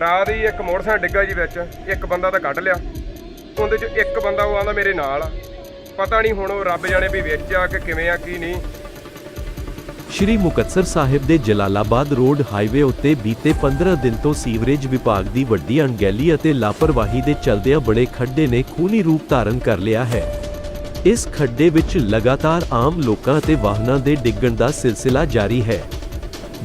ਰਾਤ ਹੀ ਇੱਕ ਮੋਟਰਸਾਈਕਲ ਡਿੱਗਾ ਜੀ ਵਿੱਚ, ਇੱਕ ਬੰਦਾ ਤਾਂ ਕੱਢ ਲਿਆ। ਉਹਦੇ ਚ ਇੱਕ ਬੰਦਾ ਉਹ ਆਂਦਾ ਮੇਰੇ ਨਾਲ। ਆ ਪਤਾ ਨਹੀਂ ਹੁਣ ਉਹ ਰੱਬ ਜਾਣੇ ਵੀ ਵਿੱਚ ਆ ਕਿ ਕਿਵੇਂ ਆ, ਕੀ ਨਹੀਂ। ਸ਼੍ਰੀ ਮੁਕਤਸਰ ਸਾਹਿਬ ਦੇ ਜਲਾਲਾਬਾਦ ਰੋਡ ਹਾਈਵੇ ਉੱਤੇ ਬੀਤੇ 15 ਦਿਨ ਤੋਂ ਸੀਵਰੇਜ ਵਿਭਾਗ ਦੀ ਵੱਡੀ ਅਣਗਹਿਲੀ ਅਤੇ ਲਾਪਰਵਾਹੀ ਦੇ ਚਲਦਿਆਂ ਬੜੇ ਖੱਡੇ ਨੇ ਖੂਨੀ ਰੂਪ ਧਾਰਨ ਕਰ ਲਿਆ ਹੈ। ਇਸ ਖੱਡੇ ਵਿੱਚ ਲਗਾਤਾਰ ਆਮ ਲੋਕਾਂ ਅਤੇ ਵਾਹਨਾਂ ਦੇ ਡਿੱਗਣ ਦਾ ਸਿਲਸਿਲਾ ਜਾਰੀ ਹੈ।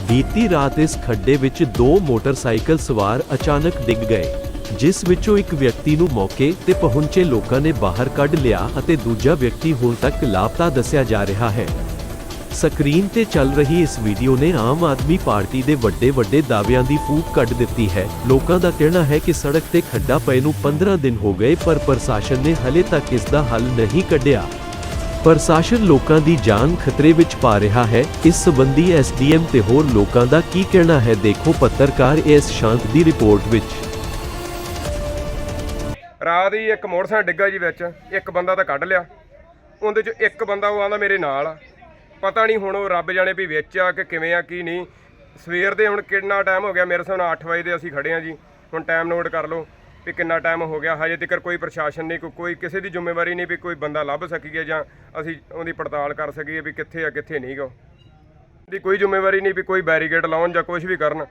ਬੀਤੀ ਰਾਤ ਇਸ ਖੱਡੇ ਵਿੱਚ ਦੋ ਮੋਟਰਸਾਈਕਲ ਸਵਾਰ ਅਚਾਨਕ ਡਿੱਗ ਗਏ, ਜਿਸ ਵਿੱਚੋਂ ਇੱਕ ਵਿਅਕਤੀ ਨੂੰ ਮੌਕੇ ਤੇ ਪਹੁੰਚੇ ਲੋਕਾਂ ਨੇ ਬਾਹਰ ਕੱਢ ਲਿਆ ਅਤੇ ਦੂਜਾ ਵਿਅਕਤੀ ਹੁਣ ਤੱਕ ਲਾਪਤਾ ਦੱਸਿਆ ਜਾ ਰਿਹਾ ਹੈ। ਸਕਰੀਨ ਤੇ ਚੱਲ ਰਹੀ ਇਸ ਵੀਡੀਓ ਨੇ ਆਮ ਆਦਮੀ ਪਾਰਟੀ ਦੇ ਵੱਡੇ ਵੱਡੇ ਦਾਅਵਿਆਂ ਦੀ ਫੂਕ ਕੱਢ ਦਿੱਤੀ ਹੈ। ਲੋਕਾਂ ਦਾ ਕਹਿਣਾ ਹੈ ਕਿ ਸੜਕ ਤੇ ਖੱਡਾ ਪਏ ਨੂੰ 15 ਦਿਨ ਹੋ ਗਏ, ਪਰ ਪ੍ਰਸ਼ਾਸਨ ਨੇ ਹਲੇ ਤੱਕ ਇਸ ਦਾ ਹੱਲ ਨਹੀਂ ਕੱਢਿਆ। ਪ੍ਰਸ਼ਾਸਨ ਲੋਕਾਂ ਦੀ ਜਾਨ ਖਤਰੇ ਵਿੱਚ ਪਾ ਰਿਹਾ ਹੈ। ਇਸ ਸੰਬੰਧੀ ਐਸਡੀਐਮ ਤੇ ਹੋਰ ਲੋਕਾਂ ਦਾ ਕੀ ਕਹਿਣਾ ਹੈ, ਦੇਖੋ ਪੱਤਰਕਾਰ ਇਸ ਸ਼ਾਂਤ ਦੀ ਰਿਪੋਰਟ ਵਿੱਚ। ਰਾਤ ਹੀ ਇੱਕ ਮੋਟਰਸਾਈਕਲ ਡਿੱਗਾ ਜੀ ਵਿੱਚ, ਇੱਕ ਬੰਦਾ ਤਾਂ ਕੱਢ ਲਿਆ। ਉਹਦੇ ਚ ਇੱਕ ਬੰਦਾ ਉਹ ਆਂਦਾ ਮੇਰੇ ਨਾਲ ਆ। ਪਤਾ ਨਹੀਂ ਹੁਣ ਉਹ ਰੱਬ ਜਾਣੇ ਵੀ ਵਿੱਚ ਆ ਕਿ ਕਿਵੇਂ ਆ, ਕੀ ਨਹੀਂ। ਸਵੇਰ ਦੇ ਹੁਣ ਕਿੰਨਾ ਟਾਈਮ ਹੋ ਗਿਆ, ਮੇਰੇ ਹਿਸਾਬ ਨਾਲ 8 ਵਜੇ ਦੇ ਅਸੀਂ ਖੜੇ ਆ ਜੀ। ਹੁਣ ਟਾਈਮ ਨੋਟ ਕਰ ਲਓ। ਵੀ ਕਿੰਨਾ ਟਾਈਮ ਹੋ ਗਿਆ ਹਜੇ ਤੱਕ ਕੋਈ ਪ੍ਰਸ਼ਾਸਨ ਨਹੀਂ ਕੋਈ ਕੋਈ ਕਿਸੇ ਦੀ ਜ਼ਿੰਮੇਵਾਰੀ ਨਹੀਂ ਵੀ ਕੋਈ ਬੰਦਾ ਲੱਭ ਸਕੀਏ ਜਾਂ ਅਸੀਂ ਉਹਦੀ ਪੜਤਾਲ ਕਰ ਸਕੀਏ ਵੀ ਕਿੱਥੇ ਆ ਕਿੱਥੇ ਨਹੀਂ ਗਾ ਦੀ ਕੋਈ ਜ਼ਿੰਮੇਵਾਰੀ ਨਹੀਂ ਵੀ ਕੋਈ ਬੈਰੀਕੇਡ ਲਾਉਣ ਜਾਂ ਕੁਝ ਵੀ ਕਰਨ।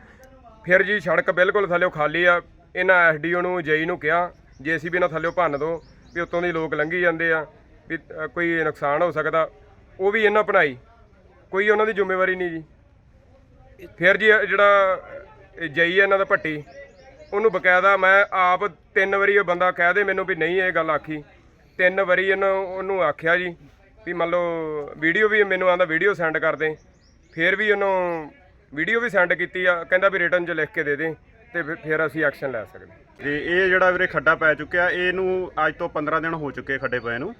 ਫਿਰ ਜੀ ਸੜਕ ਬਿਲਕੁਲ ਥੱਲੇੋਂ ਖਾਲੀ ਆ ਇਹਨਾਂ ਐਸਡੀਓ ਨੂੰ ਜੇਈ ਨੂੰ ਕਿਹਾ ਜੇਸੀਬੀ ਨਾਲ ਥੱਲੇੋਂ ਭੰਨ ਦੋ ਵੀ ਉੱਤੋਂ ਦੀ ਲੋਕ ਲੰਘੀ ਜਾਂਦੇ ਆ ਵੀ ਅ, ਕੋਈ ਨੁਕਸਾਨ ਹੋ ਸਕਦਾ ਉਹ ਵੀ ਇਹਨਾਂ ਬਣਾਈ। ਕੋਈ ਉਹਨਾਂ ਦੀ ਜ਼ਿੰਮੇਵਾਰੀ ਨਹੀਂ ਜੀ। ਫਿਰ ਜੀ ਇਹ ਜਿਹੜਾ ਜਈ ਇਹਨਾਂ ਦਾ ਭੱਟੀ ਉਹਨੂੰ ਬਕਾਇਦਾ ਮੈਂ ਆਪ ਤਿੰਨ ਵਾਰੀ ਉਹ ਬੰਦਾ ਕਹਿ ਦੇ ਮੈਨੂੰ ਵੀ ਨਹੀਂ ਇਹ ਗੱਲ ਆਖੀ। ਤਿੰਨ ਵਾਰੀ ਇਹਨੂੰ, ਉਹਨੂੰ ਆਖਿਆ ਜੀ ਵੀ ਮੰਨ ਲਓ ਵੀਡੀਓ ਵੀ ਮੈਨੂੰ ਆਂਦਾ ਵੀਡੀਓ ਸੈਂਡ ਕਰ ਦੇ। ਫਿਰ ਵੀ ਉਹਨੂੰ ਵੀਡੀਓ ਵੀ ਸੈਂਡ ਕੀਤੀ ਆ, ਕਹਿੰਦਾ ਵੀ ਰਿਟਰਨ 'ਚ ਲਿਖ ਕੇ ਦੇ ਦੇ ਤੇ ਫਿਰ- ਫਿਰ ਅਸੀਂ ਐਕਸ਼ਨ ਲੈ ਸਕਦੇ। ਤੇ ਇਹ ਜਿਹੜਾ ਵੀਰੇ ਖੱਡਾ ਪੈ ਚੁੱਕਿਆ, ਇਹਨੂੰ ਅੱਜ ਤੋਂ 15 ਦਿਨ ਹੋ ਚੁੱਕੇ ਖੱਡੇ ਪਏ ਨੂੰ।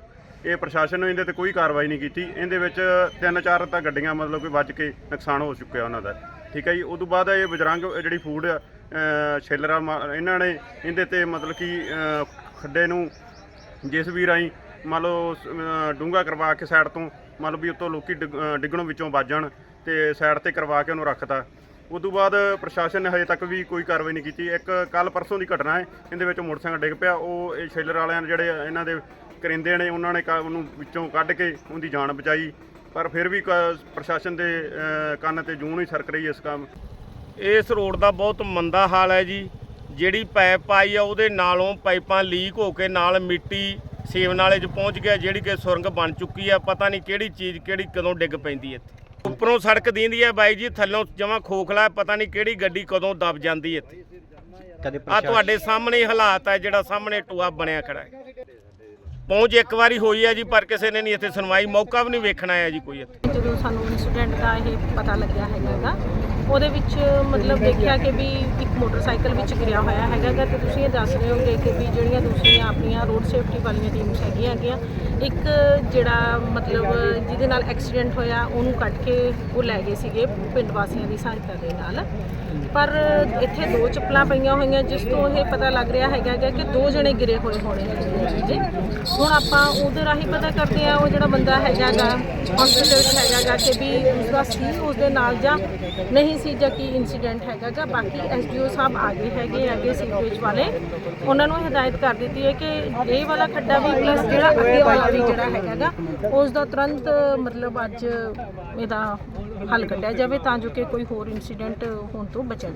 ਇਹ ਪ੍ਰਸ਼ਾਸਨ ਨੇ ਇਹਦੇ ਤੇ ਕੋਈ ਕਾਰਵਾਈ ਨਹੀਂ ਕੀਤੀ। ਇਹਦੇ ਵਿੱਚ ਤਿੰਨ ਚਾਰ ਤਾਂ ਗੱਡੀਆਂ ਮਤਲਬ ਕਿ ਵੱਜ ਕੇ ਨੁਕਸਾਨ ਹੋ ਚੁੱਕਿਆ ਉਹਨਾਂ ਦਾ। ਠੀਕ ਹੈ ਜੀ, ਉਦੋਂ ਬਾਅਦ ਇਹ ਬਜਰੰਗ ਜਿਹੜੀ ਫੂਡ ਛੇਲਰਾ ਇਹਨਾਂ ਨੇ ਇਹਦੇ ਤੇ ਮਤਲਬ ਕਿ ਖੱਡੇ ਨੂੰ ਜਿਸ ਵੀ ਰਾਈ ਮੰਨ ਲਓ ਡੂੰਗਾ ਕਰਵਾ ਕੇ ਸਾਈਡ ਤੋਂ ਮੰਨ ਲਓ ਵੀ ਉੱਤੋਂ ਲੋਕੀ ਡਿੱਗ- ਅ, ਡਿੱਗਣੋਂ ਵਿੱਚੋਂ ਵੱਜਣ ਤੇ ਸਾਈਡ ਤੇ ਕਰਵਾ ਕੇ ਉਹਨੂੰ ਰੱਖਤਾ। ਉਦੋਂ ਬਾਅਦ ਪ੍ਰਸ਼ਾਸਨ ਨੇ ਹਜੇ ਤੱਕ ਵੀ ਕੋਈ ਕਾਰਵਾਈ ਨਹੀਂ ਕੀਤੀ। ਇੱਕ ਕੱਲ ਪਰਸੋਂ ਦੀ ਘਟਨਾ ਹੈ ਇਹਦੇ ਵਿੱਚ ਮੋਟਰਸਾਈਕਲ ਡਿੱਗ ਪਿਆ। ਉਹ ਇਹ ਸ਼ੈਲਰ ਵਾਲਿਆਂ ਨੇ ਜਿਹੜੇ ਇਹਨਾਂ ਦੇ ਕਰਿੰਦੇ ਨੇ ਉਹਨਾਂ ਨੇ ਕਾ- ਉਹਨੂੰ ਵਿੱਚੋਂ ਕੱਢ ਕੇ ਉਹਦੀ ਜਾਨ ਬਚਾਈ। ਪਰ ਫਿਰ ਵੀ ਕ- ਪ੍ਰਸ਼ਾਸਨ ਦੇ ਕੰਨ ਤੇ ਜੂਨ ਹੀ ਸਰਕ ਰਹੀ ਇਸ ਕੰਮ। ਇਸ ਰੋਡ ਦਾ ਬਹੁਤ ਮੰਦਾ ਹਾਲ ਹੈ ਜੀ। ਜਿਹੜੀ ਪਾਈਪ ਆਈ ਆ ਉਹਦੇ ਨਾਲੋਂ ਪਾਈਪਾਂ ਲੀਕ ਹੋ ਕੇ ਨਾਲ ਮਿੱਟੀ ਸੇਵ ਨਾਲੇ 'ਚ ਪਹੁੰਚ ਗਿਆ ਜਿਹੜੀ ਕਿ ਸੁਰੰਗ ਬਣ ਚੁੱਕੀ ਆ। ਪਤਾ ਨਹੀਂ ਕਿਹੜੀ ਚੀਜ਼ ਕਿਹੜੀ ਕਦੋਂ ਡਿੱਗ ਪੈਂਦੀ ਹੈ ਇੱਥੇ। ਉੱਪਰੋਂ ਸੜਕ ਦੀਂਦੀ ਹੈ ਬਾਈ ਜੀ ਥੱਲੋਂ ਜਮਾ ਖੋਖਲਾ ਹੈ, ਪਤਾ ਨਹੀਂ ਕਿਹੜੀ ਗੱਡੀ ਕਦੋਂ ਦਬ ਜਾਂਦੀ ਹੈ ਇੱਥੇ। ਕਦੇ ਆ ਤੁਹਾਡੇ ਸਾਹਮਣੇ ਹਾਲਾਤ ਹੈ ਜਿਹੜਾ ਸਾਹਮਣੇ ਟੋਆ ਬਣਿਆ ਖੜਾ ਹੈ। ਪਹੁੰਚ ਇੱਕ ਵਾਰੀ ਹੋਈ ਹੈ ਜੀ ਪਰ ਕਿਸੇ ਨੇ ਨਹੀਂ ਇੱਥੇ ਸੁਣਵਾਈ। ਮੌਕਾ ਵੀ ਨਹੀਂ ਵੇਖਣ ਆਇਆ ਜੀ ਕੋਈ ਇੱਥੇ। ਜਦੋਂ ਸਾਨੂੰ ਇਨਸੀਡੈਂਟ ਦਾ ਇਹ ਪਤਾ ਲੱਗਿਆ ਹੈਗਾਗਾ ਉਹਦੇ ਵਿੱਚ ਮਤਲਬ ਦੇਖਿਆ ਕਿ ਵੀ ਇੱਕ ਮੋਟਰਸਾਈਕਲ ਵਿੱਚ ਗਿਰਿਆ ਹੋਇਆ ਹੈਗਾਗਾ ਤੇ ਤੁਸੀਂ ਇਹ ਦੱਸ ਰਹੇ ਹੋ ਕਿ ਵੀ ਜਿਹੜੀਆਂ ਦੂਸਰੀਆਂ ਆਪਣੀਆਂ ਰੋਡ ਸੇਫਟੀ ਵਾਲੀਆਂ ਟੀਮਸ ਹੈਗੀਆਂ ਹੈਗੀਆਂ ਇੱਕ ਜਿਹੜਾ ਮਤਲਬ ਜਿਹਦੇ ਨਾਲ ਐਕਸੀਡੈਂਟ ਹੋਇਆ, ਉਹਨੂੰ ਕੱਢ ਕੇ ਉਹ ਲੈ ਗਏ ਸੀਗੇ ਪਿੰਡ ਵਾਸੀਆਂ ਦੀ ਸਹਾਇਤਾ ਦੇ ਨਾਲ। ਪਰ ਇੱਥੇ ਦੋ ਚੱਪਲਾਂ ਪਈਆਂ ਹੋਈਆਂ, ਜਿਸ ਤੋਂ ਇਹ ਪਤਾ ਲੱਗ ਰਿਹਾ ਹੈਗਾ ਗਾ ਕਿ ਦੋ ਜਣੇ ਗਿਰੇ ਹੋਏ ਹੋਣੇ ਹੈਗੇ ਜੀ। ਹੁਣ ਆਪਾਂ ਉਹਦੇ ਰਾਹੀਂ ਪਤਾ ਕਰਦੇ ਆ ਉਹ ਜਿਹੜਾ ਬੰਦਾ ਹੈਗਾ ਗਾ ਹਸਪੀਟਲ 'ਚ ਹੈਗਾ ਗਾ, ਕਿ ਵੀ ਉਸਦਾ ਸੀ ਉਸਦੇ ਨਾਲ ਜਾਂ ਨਹੀਂ ਸੀ ਜਾਂ ਕੀ ਇਨਸੀਡੈਂਟ ਹੈਗਾਗਾ ਬਾਕੀ ਐਸਡੀਓ ਸਾਹਿਬ ਆ ਗਏ ਹੈਗੇ ਹੈਗੇ ਸੀਵਰੇਜ ਵਾਲੇ, ਉਹਨਾਂ ਨੂੰ ਹਦਾਇਤ ਕਰ ਦਿੱਤੀ ਹੈ ਕਿ ਇਹ ਵਾਲਾ ਖੱਡਾ ਵੀ ਪਲੱਸ ਜਿਹੜਾ ਅੱਗੇ ਵਾਲਾ ਵੀ ਜਿਹੜਾ ਹੈਗਾਗਾ ਉਸ ਦਾ ਤੁਰੰਤ ਮਤਲਬ ਅੱਜ ਇਹਦਾ ਹੱਲ ਕੱਢਿਆ ਜਾਵੇ ਤਾਂ ਜੋ ਕਿ ਕੋਈ ਹੋਰ ਇਨਸੀਡੈਂਟ ਹੋਣ ਤੋਂ ਬਚਿਆ ਜਾ